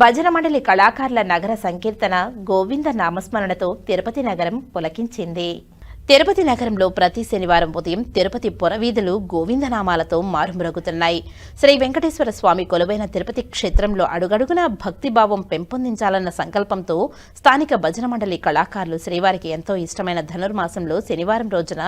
భజన మండలి కళాకారుల నగర సంకీర్తన గోవింద నామస్మరణతో తిరుపతి నగరం పులకించింది. తిరుపతి నగరంలో ప్రతి శనివారం ఉదయం తిరుపతి పురవీధులు గోవిందనామాలతో మారుమ్రోగుతున్నాయి. శ్రీ వెంకటేశ్వర స్వామి కొలువైన తిరుపతి క్షేత్రంలో అడుగడుగునా భక్తిభావం పెంపొందించాలన్న సంకల్పంతో స్థానిక భజన మండలి కళాకారులు శ్రీవారికి ఎంతో ఇష్టమైన ధనుర్మాసంలో శనివారం రోజున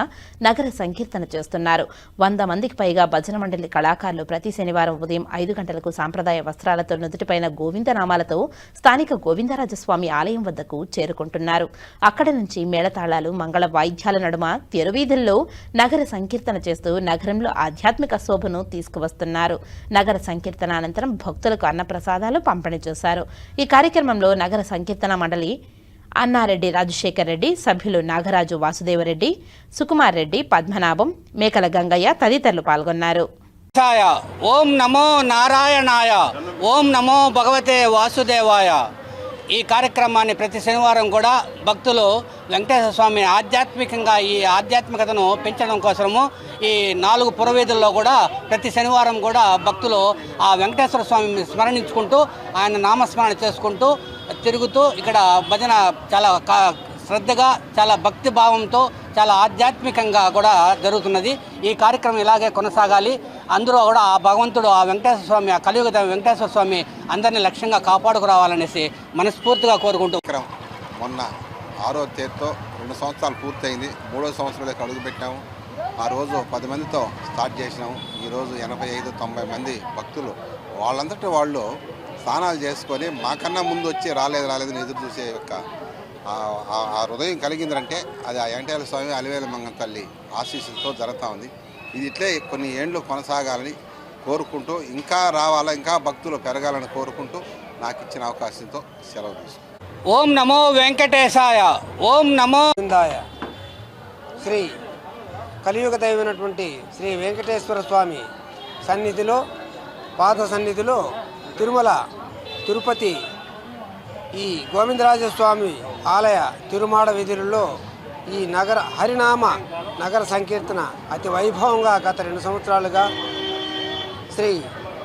నగర సంకీర్తన చేస్తున్నారు. వంద మందికి పైగా భజన మండలి కళాకారులు ప్రతి శనివారం ఉదయం ఐదు గంటలకు సాంప్రదాయ వస్త్రాలతో నుదుటిపైన గోవిందనామాలతో స్థానిక గోవిందరాజస్వామి ఆలయం వద్దకు చేరుకుంటున్నారు. అక్కడ నుంచి మేళతాళాలు మంగళ వాయిద్యాల నడుమ తెరువీధుల్లో నగర సంకీర్తన చేస్తూ నగరంలో ఆధ్యాత్మిక శోభను తీసుకువస్తున్నారు. నగర సంకీర్తన అనంతరం భక్తులకు అన్నప్రసాదాలు పంపిణీ చేశారు. ఈ కార్యక్రమంలో నగర సంకీర్తన మండలి అన్నారెడ్డి రాజశేఖర్ రెడ్డి సభ్యులు నాగరాజు వాసుదేవరెడ్డి సుకుమార్ రెడ్డి పద్మనాభం మేకల గంగయ్య తదితరులు పాల్గొన్నారు. ఓం నమో నారాయణాయ ఓం నమో భగవతే వాసుదేవాయ. ఈ కార్యక్రమాన్ని ప్రతి శనివారం కూడా భక్తులు వెంకటేశ్వర స్వామి ఆధ్యాత్మికంగా ఈ ఆధ్యాత్మికతను పెంచడం కోసము ఈ నాలుగు పురవీధుల్లో కూడా ప్రతి శనివారం కూడా భక్తులు ఆ వెంకటేశ్వర స్వామిని స్మరణించుకుంటూ ఆయన నామస్మరణ చేసుకుంటూ తిరుగుతూ ఇక్కడ భజన చాలా కా- శ్రద్ధగా చాలా భక్తి భావంతో చాలా ఆధ్యాత్మికంగా కూడా జరుగుతున్నది. ఈ కార్యక్రమం ఇలాగే కొనసాగాలి. అందరూ కూడా ఆ భగవంతుడు ఆ వెంకటేశ్వర స్వామి ఆ కలియుగ వెంకటేశ్వర స్వామి అందరినీ లక్ష్యంగా కాపాడుకురావాలనేసి మనస్ఫూర్తిగా కోరుకుంటూ మొన్న ఆరో తేదీతో రెండు సంవత్సరాలు పూర్తయింది. మూడో సంవత్సరంలోకి అడుగు పెట్టాము ఆ రోజు పది మందితో స్టార్ట్ చేసినాము. ఈరోజు ఎనభై ఐదు తొంభై మంది భక్తులు. వాళ్ళంతటి వాళ్ళు స్నానాలు చేసుకొని మాకన్నా ముందు వచ్చి రాలేదు రాలేదని ఎదురు చూసే యొక్క ఆ- ఆ హృదయం కలిగిందంటే అది ఆ వెంకటేశ్వర స్వామి అలివేల మంగం తల్లి ఆశీస్సులతో జరుగుతూ ఉంది. ఇది ఇట్లే కొన్ని ఏండ్లు కొనసాగాలని కోరుకుంటూ ఇంకా రావాలా ఇంకా భక్తులు పెరగాలని కోరుకుంటూ నాకు ఇచ్చిన అవకాశంతో సెలవు తీసుకుంటాను ఓం నమో వెంకటేశాయ ఓం నమో శ్రీ కలియుగ దైవమైనటువంటి శ్రీ వెంకటేశ్వర స్వామి సన్నిధిలో పాద సన్నిధిలో తిరుమల తిరుపతి ఈ గోవిందరాజస్వామి ఆలయ తిరుమాడ వీధులలో ఈ నగర హరినామ నగర సంకీర్తన అతి వైభవంగా గత రెండు సంవత్సరాలుగా శ్రీ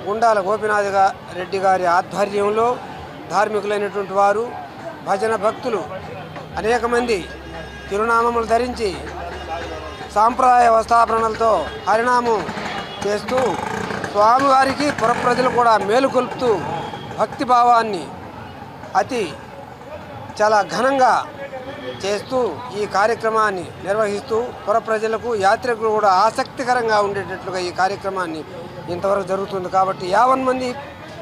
గుండాల గోపినాథ్ రెడ్డి గారి ఆధ్వర్యంలో ధార్మికులైనటువంటి వారు భజన భక్తులు అనేక మంది తిరునామములు ధరించి సాంప్రదాయ వస్త్రాభరణలతో హరినామం చేస్తూ స్వామివారికి పురప్రజలు కూడా మేలుకొల్పుతూ భక్తి భావాన్ని అతి చాలా ఘనంగా చేస్తూ ఈ కార్యక్రమాన్ని నిర్వహిస్తూ పుర ప్రజలకు యాత్రికులు కూడా ఆసక్తికరంగా ఉండేటట్లుగా ఈ కార్యక్రమాన్ని ఇంతవరకు జరుగుతుంది కాబట్టి యావన్ మంది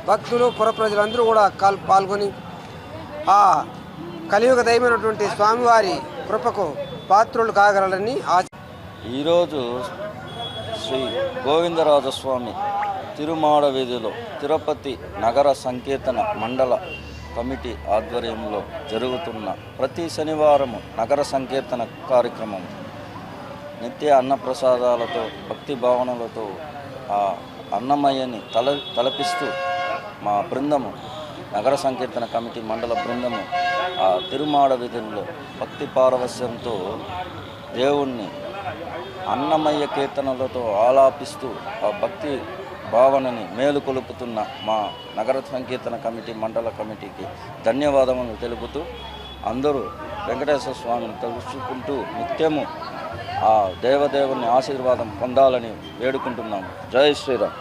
భక్తులు పుర ప్రజలందరూ కూడా కాల్ పాల్గొని ఆ కలియుగ దైవమైనటువంటి స్వామివారి కృపకు పాత్రులు కాగలరని ఆశ ఈరోజు శ్రీ గోవిందరాజస్వామి తిరుమాడ వీధిలో తిరుపతి నగర సంకీర్తన మండల కమిటీ ఆధ్వర్యంలో జరుగుతున్న ప్రతి శనివారము నగర సంకీర్తన కార్యక్రమం నిత్య అన్నప్రసాదాలతో భక్తి భావనలతో ఆ అన్నమయ్యని తల తలపిస్తూ మా బృందము నగర సంకీర్తన కమిటీ మండల బృందము ఆ తిరుమాడ విధుల్లో భక్తి పారవస్యంతో దేవుణ్ణి అన్నమయ్య కీర్తనలతో ఆలాపిస్తూ ఆ భక్తి భావనని మేలుకొలుపుతున్న మా నగర సంకీర్తన కమిటీ మండల కమిటీకి ధన్యవాదములు తెలుపుతూ అందరూ వెంకటేశ్వర స్వామిని తలుచుకుంటూ నిత్యము ఆ దేవదేవుని ఆశీర్వాదం పొందాలని వేడుకుంటున్నాము. జై శ్రీరామ్.